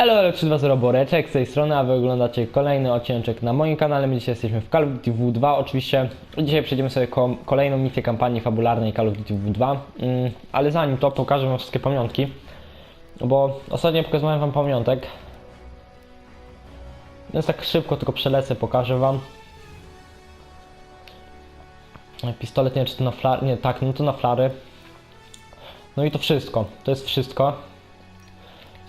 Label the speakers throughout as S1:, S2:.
S1: Hello, 320 Boreczek z tej strony, a wy oglądacie kolejny odcinek na moim kanale. My dzisiaj jesteśmy w Call of Duty W2. Oczywiście dzisiaj przejdziemy sobie ko kolejną misję kampanii fabularnej Call of Duty W2. Mm, ale zanim to pokażę wam wszystkie pamiątki. Bo ostatnio pokazałem wam pamiątek. Więc tak szybko tylko przelecę, pokażę wam. Pistolet nie czy to na flary. Nie, tak, no to na flary. No i to wszystko. To jest wszystko.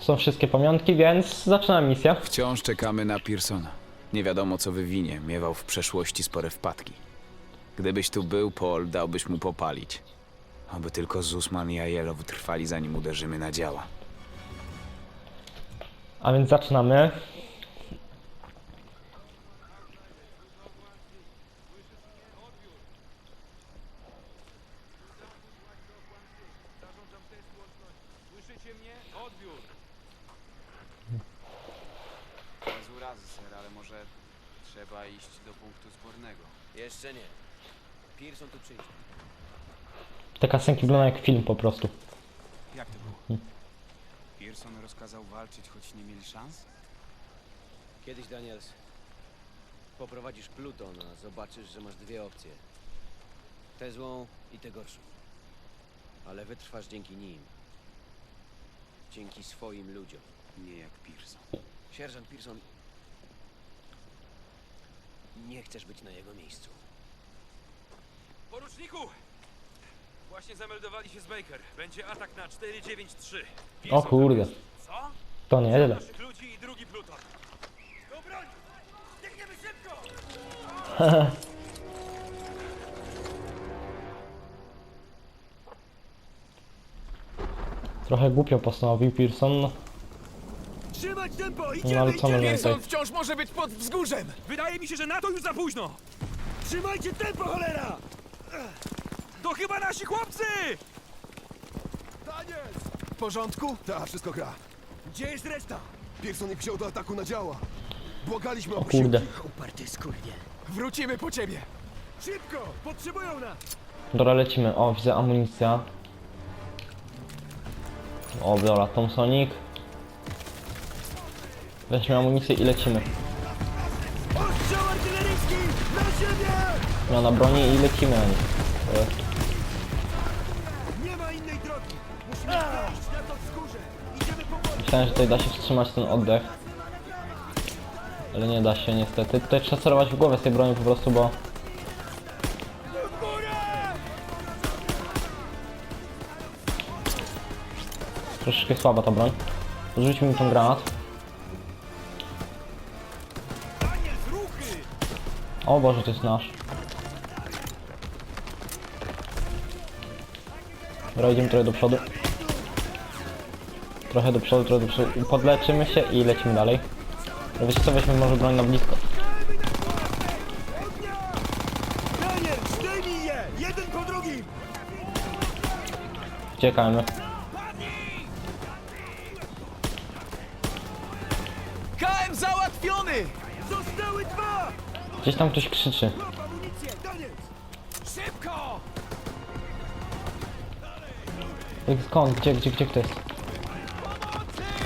S1: Są wszystkie pamiątki, więc zaczynam misję.
S2: Wciąż czekamy na Pearsona. Nie wiadomo co wywinie, miewał w przeszłości spore wpadki. Gdybyś tu był, Paul, dałbyś mu popalić. Oby tylko Zusman i Aiello wytrwali zanim uderzymy na działa.
S1: A więc zaczynamy.
S2: Słyszycie mnie? Odbiór! Bez urazy, ser, ale może trzeba iść do punktu zbornego.
S3: Jeszcze nie. Pearson tu przyjdzie.
S1: Te kasenki wyglądają jak film po prostu.
S2: Jak to było? Pearson rozkazał walczyć, choć nie mieli szans?
S3: Kiedyś, Daniels, poprowadzisz Pluton, a zobaczysz, że masz dwie opcje. Tę złą i tę gorszą. Ale wytrwasz dzięki nim. Dzięki swoim ludziom.
S2: Nie jak Pearson.
S3: Sierżant Pearson... Nie chcesz być na jego miejscu.
S4: Poruczniku! Właśnie zameldowali się z Baker. Będzie atak na 493.
S1: O kurde,
S4: jest. Co?
S1: to nieźle.
S4: Naszych ludzi i drugi pluton. Do broni! Biegniemy szybko!
S1: Trochę głupio postanowił Pearson.
S4: Trzymać tempo!
S1: no ale co możemy tutaj?
S5: wciąż może być pod wzgórzem!
S4: Wydaje mi się, że na to już za późno! Trzymajcie tempo, cholera! To chyba nasi chłopcy!
S5: Daniel! W porządku?
S6: Tak, wszystko gra.
S4: Gdzie jest reszta?
S6: Pearson ich wziął do ataku na działa. Błagaliśmy o
S1: kurde.
S3: Uparty skurwie.
S5: Wrócimy po ciebie!
S4: Szybko! Potrzebują nas!
S1: Dobra, lecimy. O, widzę amunicja. O, dobra, Thompsonik. Weźmy amunicję i lecimy. Zmiana broni i lecimy na nich.
S4: Nie ma innej drogi! Musimy na to! Idziemy po!
S1: Myślałem, że tutaj da się wstrzymać ten oddech. Ale nie da się niestety. Tutaj trzeba celować w głowę z tej broni po prostu, bo... Troszeczkę słaba ta broń. Rzuć mi ten granat. O Boże, to jest nasz. Dobra, idziemy trochę do przodu. Trochę do przodu, trochę do przodu. Podleczymy się i lecimy dalej. No wiecie co, weźmy może broń na blisko.
S4: Daniel, zdejmij je! Jeden po drugim!
S1: Uciekajmy.
S5: KM załatwiony!
S4: Zostały dwa!
S1: Gdzieś tam ktoś krzyczy.
S5: Szybko!
S1: Skąd? Gdzie, gdzie, gdzie kto jest?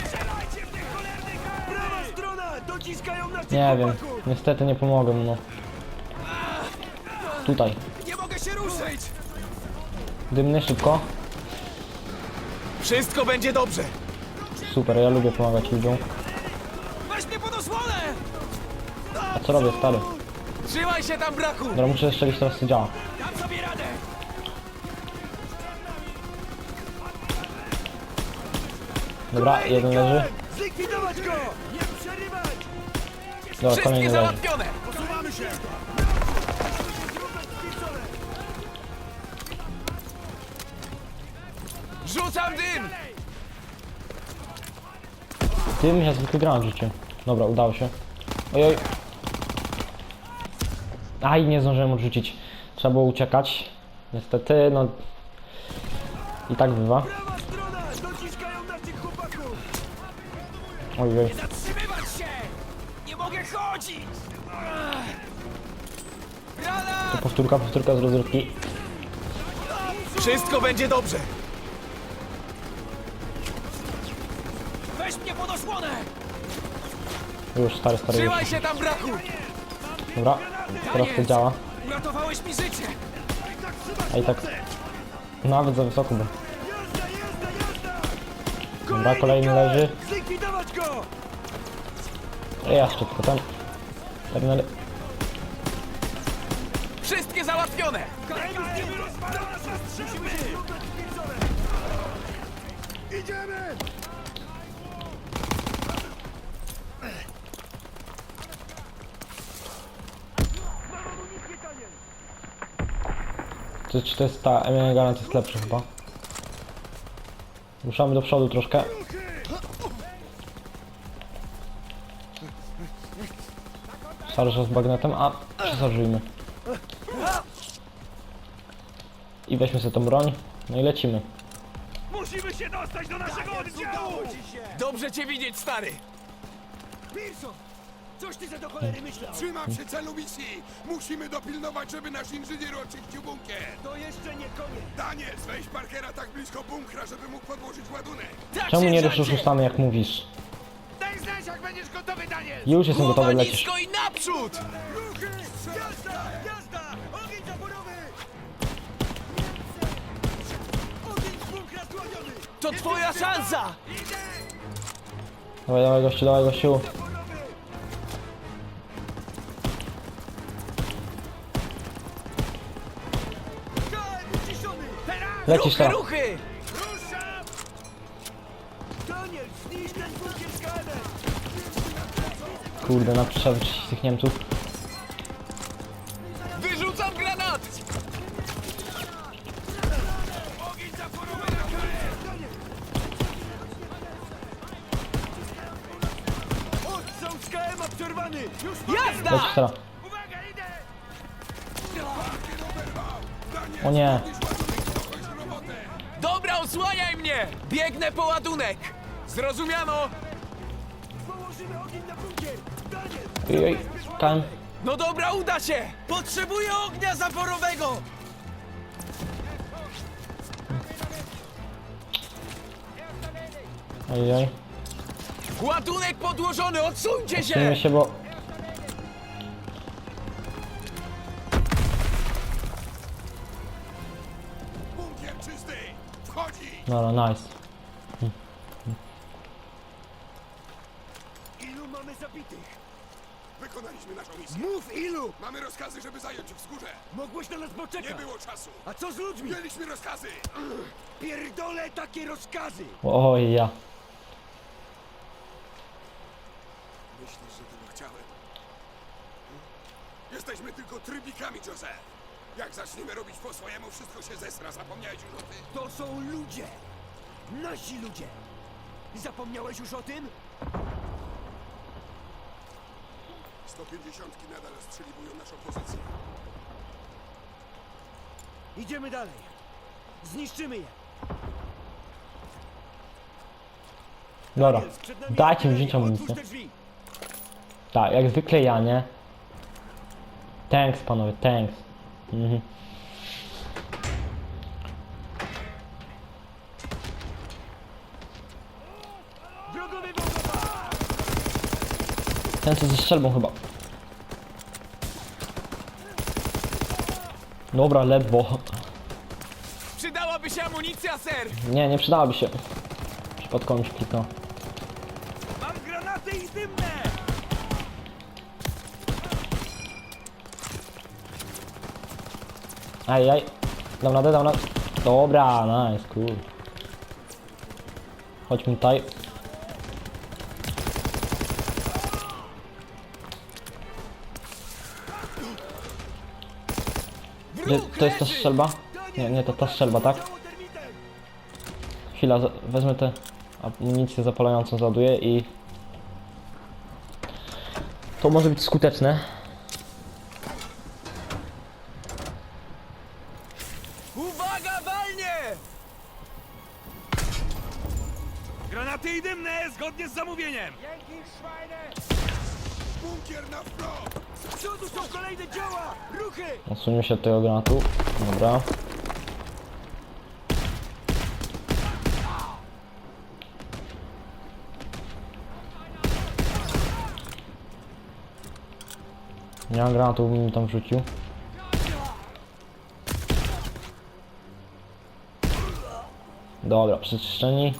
S4: Strzelajcie w tych cholernych Prawa strona! Dociskają nas
S1: Nie wiem. Niestety nie pomogę mu. No. Tutaj.
S5: Nie mogę się ruszyć!
S1: Dymny, szybko.
S5: Wszystko będzie dobrze!
S1: Super, ja lubię pomagać ludziom.
S5: Weź mnie pod osłonę!
S1: A co robię, stary?
S5: Trzymaj się tam, braku!
S1: Dobra, muszę strzelić teraz co działa.
S5: Dam sobie radę!
S1: Dobra, jeden leży.
S4: Zlikwidować go! Nie przerywać!
S1: Dobra,
S5: Wszystkie
S1: kolejny leży.
S5: załatwione!
S4: Posuwamy się!
S5: Rzucam dym!
S1: Tym ja zwykły granat rzuciłem. Dobra, udało się. Ojoj. Aj, nie zdążyłem odrzucić. Trzeba było uciekać. Niestety, no... I tak bywa.
S4: Prawa strona! Dociskają naszych chłopaków!
S1: Ojej.
S5: Zatrzymywać się! Nie mogę chodzić! Rana!
S1: To powtórka, powtórka z rozrywki.
S5: Wszystko będzie dobrze! Weź mnie pod osłonę!
S1: Już, stary, stary, już.
S5: Trzymaj się tam, brachu!
S1: Dobra, teraz to działa.
S5: Uratowałeś mi życie!
S1: A i tak nawet za wysoko był. Dobra, kolejny leży.
S4: Zlikwidować go!
S1: I jeszcze tylko ten. Terminal.
S5: Wszystkie załatwione!
S4: Będziemy rozwalać nasze strzelby!
S6: Idziemy!
S1: Czy, czy to jest ta Emilia Garant jest lepszy chyba? Ruszamy do przodu troszkę. Szarża z bagnetem, a przesarżujmy. I weźmy sobie tą broń. No i lecimy.
S4: Musimy się dostać do naszego oddziału!
S5: Dobrze cię widzieć, stary!
S4: Pearson! Coś ty za do cholery myślał?
S6: Trzymam się celu misji! Musimy dopilnować, żeby nasz inżynier oczyścił bunkier!
S4: To jeszcze nie koniec!
S6: Daniel, weź Parkera tak blisko bunkra, żeby mógł podłożyć ładunek!
S5: Tak,
S1: Czemu nie ruszysz ustami jak mówisz?
S4: Daj znać, jak będziesz gotowy, Daniel!
S1: Już jestem gotowy, lecisz.
S5: nisko i naprzód!
S4: Ruchy! Jazda! Jazda! Ogień zaporowy! Ogień z bunkra!
S5: To twoja szansa!
S1: Dawaj, dawaj gościu, dawaj gościu. Lecisz
S5: Ruchy,
S1: tam.
S5: ruchy!
S4: Ruszam! Daniel, zniszcz ten bunkier z!
S1: Kurde, napiszę tych Niemców.
S5: Wyrzucam granat!
S4: Ogień zaporowy na KM! Odstrzał z KM przerwany! Już
S5: Jazda!
S1: Lecisz.
S4: Uwaga, idę!
S1: O nie.
S5: Dobra, osłaniaj mnie! Biegnę po ładunek! Zrozumiano?
S4: Położymy ogień na bunkier! Daniel!
S1: KM.
S5: No dobra, uda się! Potrzebuję ognia zaporowego!
S1: Oj, oj.
S5: Ładunek podłożony, odsuńcie się!
S1: Przyjmie się, bo...
S6: Wchodzi!
S1: Dobra, nice.
S4: Ilu mamy zabitych?
S6: Wykonaliśmy naszą misję.
S4: Mów ilu!
S6: Mamy rozkazy, żeby zająć wzgórze.
S4: Mogłeś na nas
S6: Nie
S4: poczekać!
S6: było czasu.
S4: A co z ludźmi?
S6: Mieliśmy rozkazy.
S4: Pierdolę takie rozkazy!
S1: Oj, ja.
S6: Myślisz, że tego chciałem? Jesteśmy tylko trybikami, Joseph. Jak zaczniemy robić po swojemu, wszystko się zesra. Zapomniałeś już o tym?
S4: To są ludzie! Nasi ludzie! Zapomniałeś już o tym?
S6: 150 nadal ostrzeliwują naszą pozycję.
S4: Idziemy dalej. Zniszczymy je.
S1: Dobra.
S4: Przed nami
S1: Dajcie mi
S4: artyleria. Otwórz
S1: amunicję.
S4: te drzwi.
S1: Tak, jak zwykle ja, nie? Thanks, panowie, thanks. Mhm. Ten co ze strzelbą chyba. Dobra, ledwo.
S5: Przydałaby się amunicja, ser!
S1: Nie, nie przydałaby się. Przypadkowo mi się kliknął.
S4: Mam granaty i dymne!
S1: Aj, aj. Dam radę, dam radę. Dobra, nice, cool. Chodźmy tutaj. Gdzie, to jest ta strzelba? Nie, nie, to ta strzelba, tak? Chwila, wezmę tę amunicję zapalającą, załaduję i... To może być skuteczne.
S4: zgodnie z zamówieniem! Dzięki, szwajne!
S6: Bunkier na wprost!
S4: Z przodu są kolejne dzieła! Ruchy!
S1: Odsuńmy się od tego granatu. Dobra. Nie mam granatu, bym tam rzucił. Dobra, przeczyszczeni.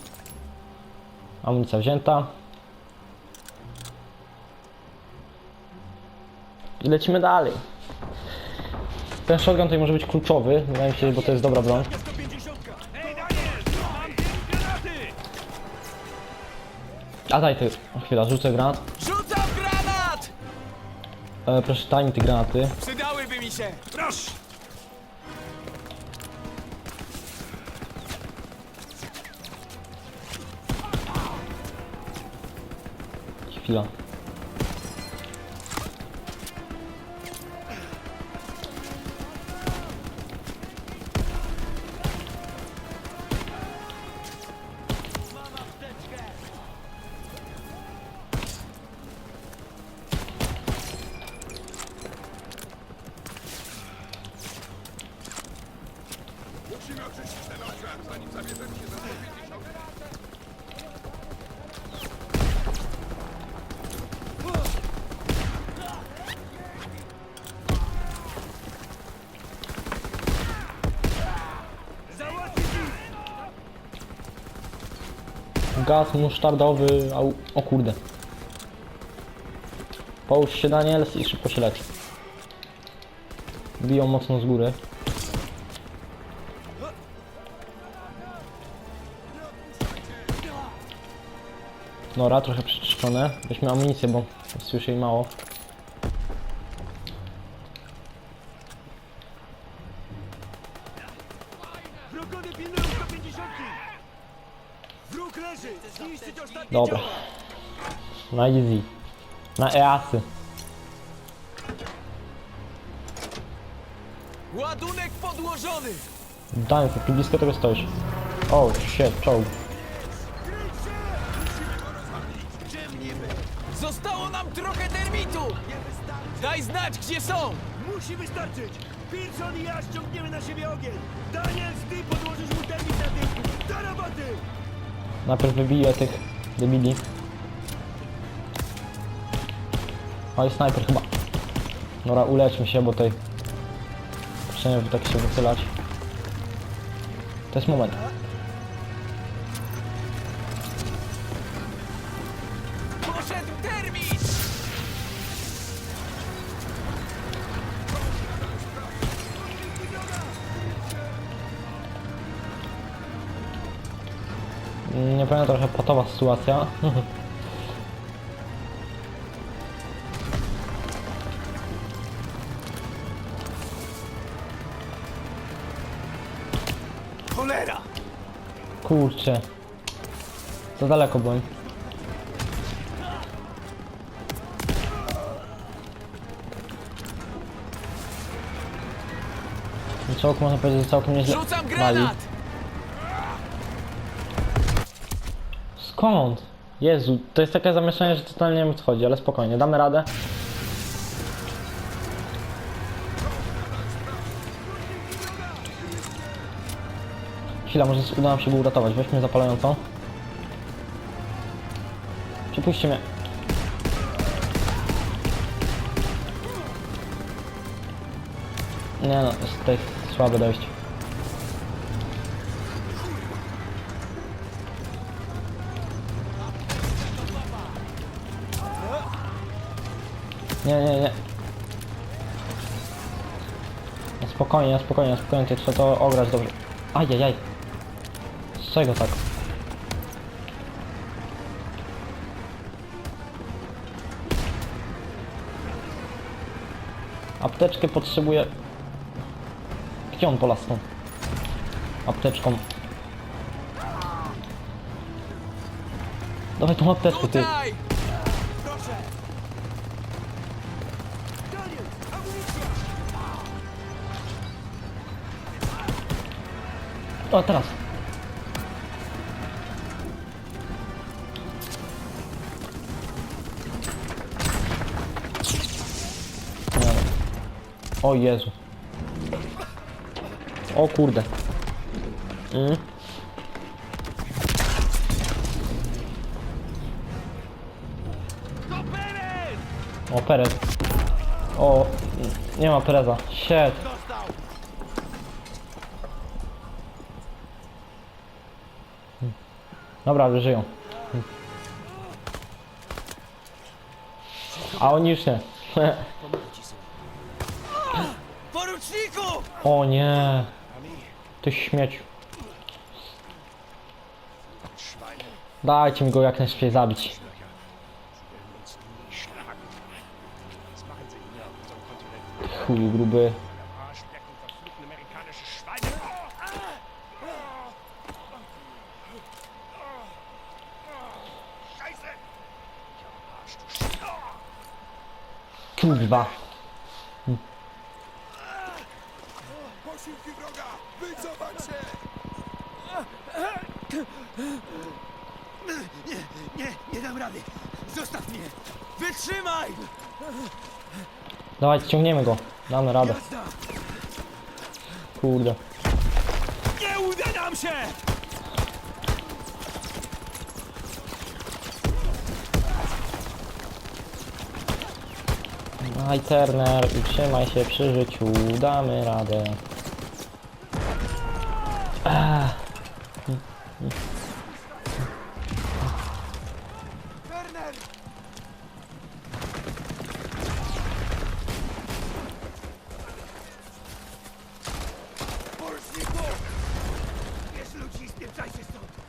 S1: Amunicja wzięta. I lecimy dalej. Ten shotgun tutaj może być kluczowy, wydaje mi się, bo to jest dobra broń.
S4: 150! Hej, Daniel! Mam pięć granaty!
S1: A daj ty, chwila, rzucę granat.
S5: Rzucam granat!
S1: E, proszę daj mi te granaty.
S5: Przydałyby mi się.
S4: Proszę!
S1: Chwila. Gaz musztardowy, au, o kurde. Połóż się Daniels i szybko się lecz. Biją mocno z góry. Nora, trochę przeczyszczone. Weźmy amunicję, bo słyszę jej mało.
S4: Wrogowie pilnują 150! Wróg leży! Zniszczyć ostatnie
S1: Dobra.
S4: działa!
S1: Na easy. Na EASy.
S5: Ładunek podłożony!
S1: Daniel, ty blisko tego stoisz. O, shit, czołg.
S5: Zostało nam trochę termitu! Daj znać, gdzie są!
S4: Musi wystarczyć! Pearson i ja ściągniemy na siebie ogień! Daniel, ty podłożysz mu termit na tyłku! Do roboty!
S1: Najpierw wybiję tych debili. Oj, snajper chyba. Dobra, uleczmy się, bo. Proszę nie tak się wychylać. To jest moment. Nie powiem, trochę patowa sytuacja.
S5: Cholera!
S1: Kurczę. Za daleko byłem. Czołg można powiedzieć, że całkiem nieźle
S5: Rzucam
S1: wali.
S5: granat!
S1: Skąd? Jezu, to jest takie zamieszanie, że totalnie nie wiem co chodzi, ale spokojnie, damy radę. Chwila, może uda nam się go uratować. Weźmy zapalającą. Przepuśćcie mnie. Nie no, jest tutaj słabe dojście. Nie, nie, nie. No spokojnie, no spokojnie, no spokojnie, tutaj trzeba to ograć dobrze. Ajajaj. Z czego tak? Apteczkę potrzebuję. Gdzie on polasł tą apteczką? Dawaj tą apteczkę, ty. O, teraz. O Jezu. O kurde. Mm. O Perez. O, nie ma preza. Shit. Dobra, żyją. A oni już nie.
S4: Poruczniku!
S1: O nie. Ty śmieciu. Dajcie mi go jak najszybciej zabić. Chuj gruby. Kurwa.
S5: Posiłki wroga! Wycofać się!
S4: Nie, nie dam rady! Zostaw mnie! Wytrzymaj!
S1: Dawajcie, ciągniemy go. Damy radę. Kurde.
S7: Nie uda nam się!
S1: Daj Turner, utrzymaj się przy życiu. Damy radę.
S5: Stąd!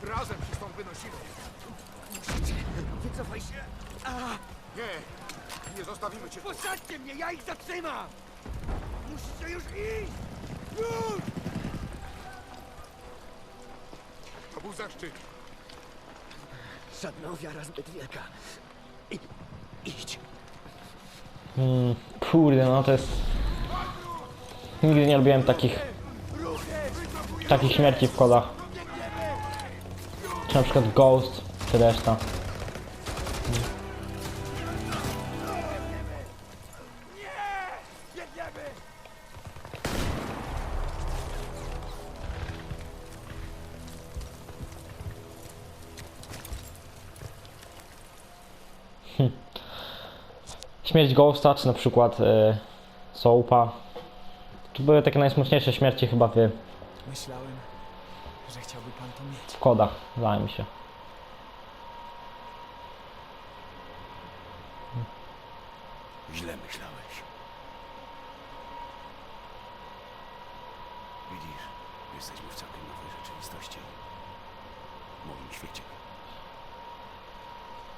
S5: Razem się stąd wynosimy! Musicie! Wycofaj się! Nie! Nie zostawimy cię! Posadźcie mnie! Ja ich zatrzymam! Musicie już iść! Już! To był zaszczyt!
S8: Żadna ofiara zbyt wielka. I, idź.
S1: Mm, kurde, no to jest... Nigdy nie lubiłem takich... Takich śmierci w kodach. Czy na przykład Ghost, czy reszta. Śmierć Ghosta, czy na przykład y, Soapa. To były takie najsmutniejsze śmierci chyba w,
S4: Myślałem, że chciałby pan to mieć.
S1: w kodach, wydaje mi się.
S5: Źle myślałeś. Widzisz, jesteśmy w całkiem nowej rzeczywistości. W moim świecie.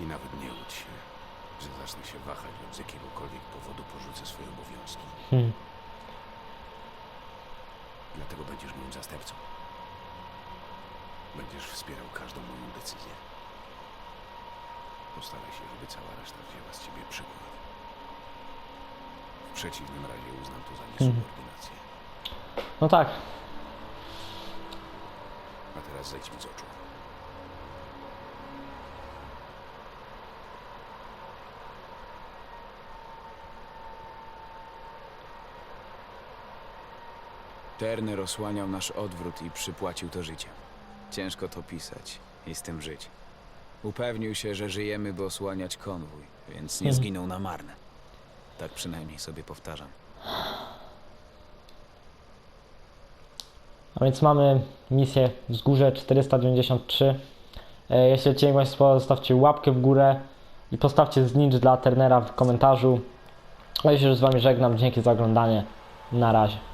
S5: I nawet nie łudź się, że zacznę się wahać lub z jakiegokolwiek powodu porzucę swoje obowiązki.
S1: Hmm.
S5: Dlatego będziesz moim zastępcą. Będziesz wspierał każdą moją decyzję. Postaraj się, żeby cała reszta wzięła z ciebie przykład. W przeciwnym razie uznam to za niesubordynację.
S1: No tak,
S5: A teraz zejdź mi z oczu.
S9: Turner osłaniał nasz odwrót i przypłacił to życiem. Ciężko to pisać i z tym żyć. Upewnił się, że żyjemy, by osłaniać konwój, więc nie zginął na marne. Tak przynajmniej sobie powtarzam.
S1: A więc mamy misję Wzgórze 493. E, Jeśli odcinek Wam się spodobał, zostawcie łapkę w górę i postawcie znicz dla Turnera w komentarzu. A ja się już z Wami żegnam. Dzięki za oglądanie. Na razie.